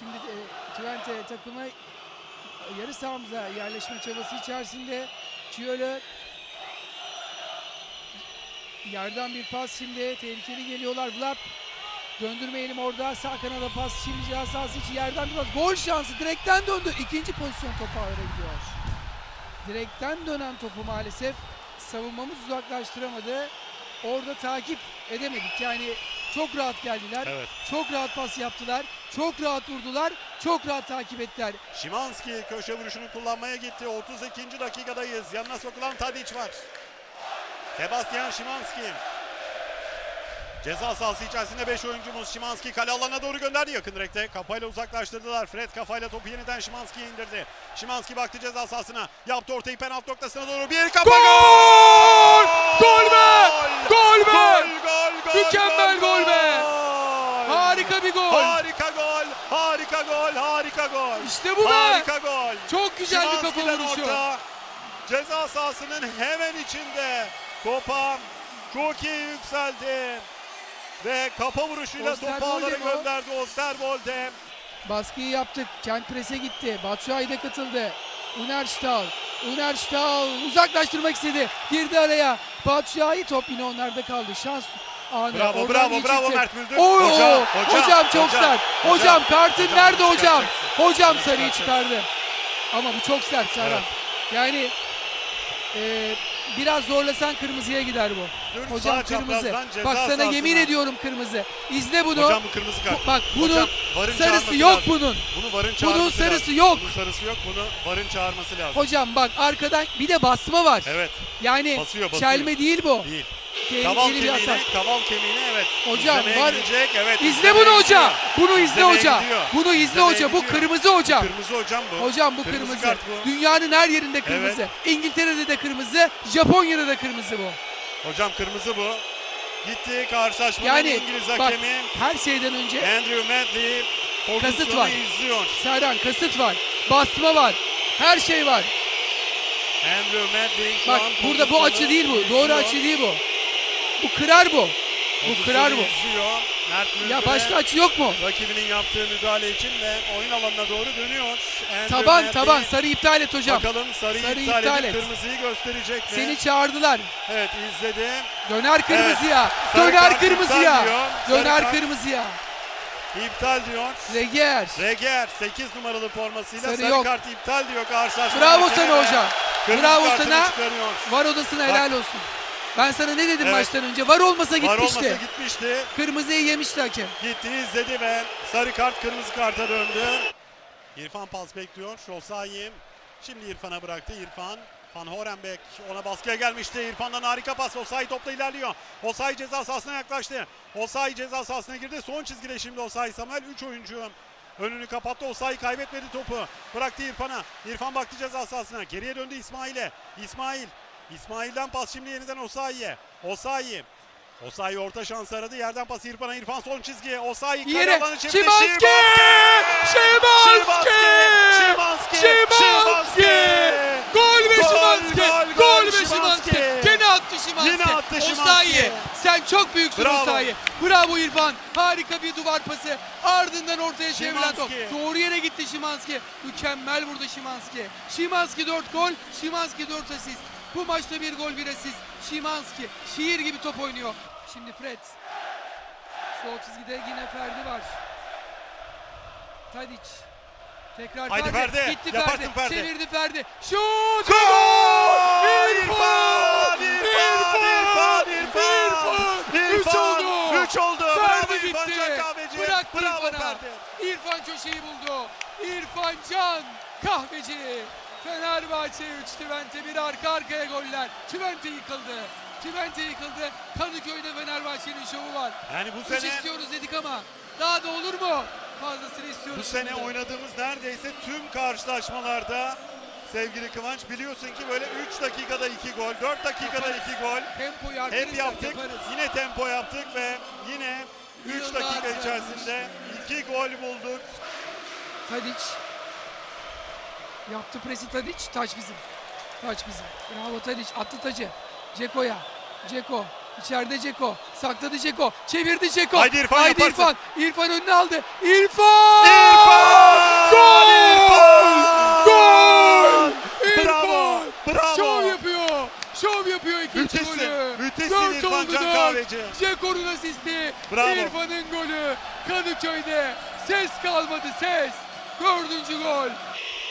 Şimdi e, Twente takımı yarı sahamıza yerleşme çabası içerisinde. Çiyolu yerden bir pas şimdi tehlikeli geliyorlar. Vlap döndürmeyelim orada sağ kanada pas şimdi cihaz sahası içi yerden bir pas. Gol şansı direkten döndü. İkinci pozisyon topu ağlara gidiyor. Direkten dönen topu maalesef savunmamız uzaklaştıramadı. Orada takip edemedik. Yani çok rahat geldiler. Evet. Çok rahat pas yaptılar. Çok rahat vurdular. Çok rahat takip ettiler. Şimanski köşe vuruşunu kullanmaya gitti. 32. dakikadayız. Yanına sokulan Tadic var. Sebastian Şimanski. Ceza sahası içerisinde 5 oyuncumuz. Şimanski kale alanına doğru gönderdi yakın direkte. Kafayla uzaklaştırdılar. Fred kafayla topu yeniden Şimanski'ye indirdi. Şimanski baktı ceza sahasına. Yaptı ortayı penaltı noktasına doğru. Bir kafa Gol! Gol be! Gol be! Gol, gol, gol, Mükemmel gol be! gol! Harika bir gol. Harika gol! Harika gol! Harika gol! İşte bu be. Harika gol! Çok güzel bir kafa Şimanski'den vuruşu. orta. Ceza sahasının hemen içinde topa çok iyi yükseldi. Ve kafa vuruşuyla topu ağlara gönderdi Osterwolde. Baskıyı yaptık. Kent prese gitti. Batshuayi de katıldı. Unerstahl. Unerstahl uzaklaştırmak istedi. Girdi araya. Batshuayi top yine onlarda kaldı. Şans anı. Bravo bravo bravo çıktı. Mert Müldür. Oo, Hocam, hocam, çok sert. Hocam, kartın hocam, nerede hocam? Hocam sarıyı çıkardı. Ama bu çok sert Serhan. Evet. Yani e, biraz zorlasan kırmızıya gider bu. Dün Hocam kırmızı. Bak sana yemin sahasına- ediyorum kırmızı. İzle bunu. Hocam bu kırmızı kart. Bu- bak bunun Hocam, sarısı yok lazım. bunun. Bunu varın çağırması sarısı lazım. yok. Bunun sarısı yok. Bunu varın çağırması lazım. Hocam bak arkadan bir de basma var. Evet. Yani Basıyor, basıyor. çelme değil bu. Değil. Kaval Tehlikeli bir kemiğine, atak. kaval kemiğine evet. Hocam, İzlemeye var- gidecek. Evet. İzle bunu hoca. Bunu izle İzlemeye hoca. gidiyor. Bunu izle İzlemeye hoca. Bu kırmızı hocam. Kırmızı hocam bu. Hocam bu Kırmızı kırmızı. bu. Dünyanın her yerinde kırmızı. İngiltere'de de kırmızı, Japonya'da da kırmızı bu. Hocam kırmızı bu. Gitti karşılaşmanın Yani İngiliz bak hakemi her şeyden önce Andrew Medley Kasıt var. izliyor. Serhan kasıt var. Basma var. Her şey var. Andrew Medley Bak burada bu açı değil bu. Doğru izliyor. açı değil bu. Bu kırar bu. Bu kırar bu. izliyor. Mert Ya başka açı yok mu? rakibinin yaptığı müdahale için ve oyun alanına doğru dönüyor. Andrew Taban Medley, taban sarı iptal et hocam. Bakalım sarıyı Sarı iptal, iptal edip et. kırmızıyı gösterecek mi? Seni çağırdılar. Evet izledi. Döner kırmızıya. Sarı Döner kart kırmızıya. iptal diyor. Sarı Döner kart kırmızıya. İptal diyor. Reger. Reger 8 numaralı formasıyla Sarı sarı, yok. kart iptal diyor karşılaşma. Bravo hakemi sana ve hocam. kırmızı Bravo kartını sana. çıkarıyor. Var odasına helal olsun. Ben sana ne dedim Evet. maçtan önce? Var olmasa Var gitmişti. olmasa gitmişti. Kırmızıyı yemişti hakem. Gitti izledi ve sarı kart kırmızı karta döndü. İrfan pas bekliyor. Şosayim. Şimdi İrfan'a bıraktı. İrfan Van Horenbeck ona baskıya gelmişti. İrfan'dan harika pas. Osayi topla ilerliyor. Osayi ceza sahasına yaklaştı. Osayi ceza sahasına girdi. Son çizgide şimdi Osayi Samuel 3 oyuncu önünü kapattı. Osayi kaybetmedi topu. Bıraktı İrfan'a. İrfan baktı ceza sahasına. Geriye döndü İsmail'e. İsmail. İsmail'den pas şimdi yeniden Osayi'ye. Osayi. Osayi orta şans aradı. Yerden pas İrfan'a. İrfan son çizgi. Osayi kale Yere. alanı çevirdi. Şimanski! Şimanski! Şimanski! Şimanski! Gol ve Şimanski! gol, ve Şimanski! Gene attı Şimanski! Yine attı Şimanski. Osayi! Sen çok büyüksün Bravo. Osayi. Bravo İrfan. Harika bir duvar pası. Ardından ortaya çevrilen top. Doğru yere gitti Şimanski. Mükemmel vurdu Şimanski. Şimanski 4 gol. Şimanski 4 asist. Bu maçta bir gol bir asist. Şimanski şiir gibi top oynuyor. Şimdi Fred. Sol çizgide yine Ferdi var. Tadic. Tekrar Haydi Ferdi. Ferdi, Gitti yaparsın Ferdi. Ferdi. Çevirdi Ferdi. Şut! Gol! Gol! İrfan! İrfan! İrfan! İrfan! Üç oldu. Üç oldu. Bravo Ferdi İrfan gitti. Can Kahveci. Bıraktı Bravo İrfan'a. Ferdi. İrfan köşeyi buldu. İrfan Can Kahveci. Fenerbahçe 3 Twente 1 arka arkaya goller. Twente yıkıldı. Twente yıkıldı. Kadıköy'de Fenerbahçe'nin şovu var. Yani bu Üç sene istiyoruz dedik ama daha da olur mu? Fazlasını istiyoruz. bu sene şimdi oynadığımız neredeyse tüm karşılaşmalarda sevgili Kıvanç biliyorsun ki böyle 3 dakikada 2 gol, 4 dakikada 2 gol Tempoyu hep artırırsak yaptık. yaparız. Yine tempo yaptık ve yine 3 Yıllar dakika sonra içerisinde 2 gol bulduk. Tadic. Yaptı presi Tadic. Taç bizim. Taç bizim. Bravo Tadic. Attı tacı. Ceko'ya. Ceko. İçeride Ceko. Sakladı Ceko. Çevirdi Ceko. Haydi İrfan Haydi yaparsın. İrfan. İrfan önüne aldı. İrfan! İrfan! Gol! İrfan! Gol! İrfan! Bravo! Bravo! Şov yapıyor. Şov yapıyor ikinci mütesin, golü. Mütesin dört İrfan Can dört. Ceko'nun asisti. Bravo. İrfan'ın golü. Kadıköy'de ses kalmadı ses. Dördüncü gol.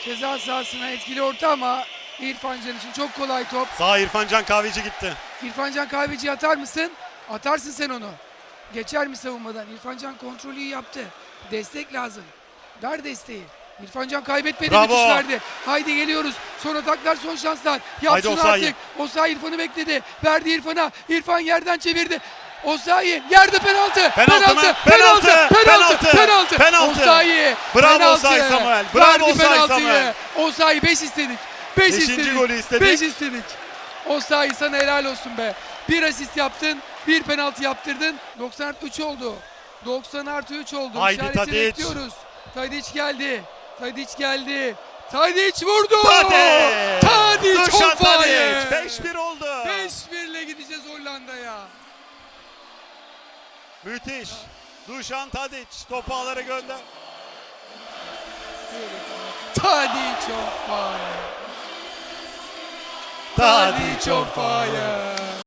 Ceza sahasına etkili orta ama İrfan Can için çok kolay top. Sağ İrfan Can Kahveci gitti. İrfan Can Kahveci atar mısın? Atarsın sen onu. Geçer mi savunmadan? İrfan Can kontrolü iyi yaptı. Destek lazım. Ver desteği. İrfan Can kaybetmedi Bravo. müthiş verdi. Haydi geliyoruz. Son ataklar son şanslar. Yap Haydi şunu artık. Osayi İrfan'ı bekledi. Verdi İrfan'a. İrfan yerden çevirdi. Osayi yerde penaltı. Penaltı? Penaltı. Penaltı. Penaltı. Penaltı. Penaltı. Penaltı. Osayi. Bravo penaltı. Osayi Samuel. Bravo penaltıyı. Samuel. Osayi 5 istedik. 5 Beşinci istedik. golü istedik. 5 istedik. Osayi sana helal olsun be. Bir asist yaptın, bir penaltı yaptırdın. 90 artı 3 oldu. 90 artı 3 oldu. Haydi İşareti Tadic. bekliyoruz. Tadic geldi. Tadic geldi. Tadic vurdu. Tadic. Tadic. Tadic 5-1 oldu. 5-1 ile gideceğiz Hollanda'ya. Müthiş. Dušan Tadic topu ağlara gönder. Tadic on fire. Tadic on fire.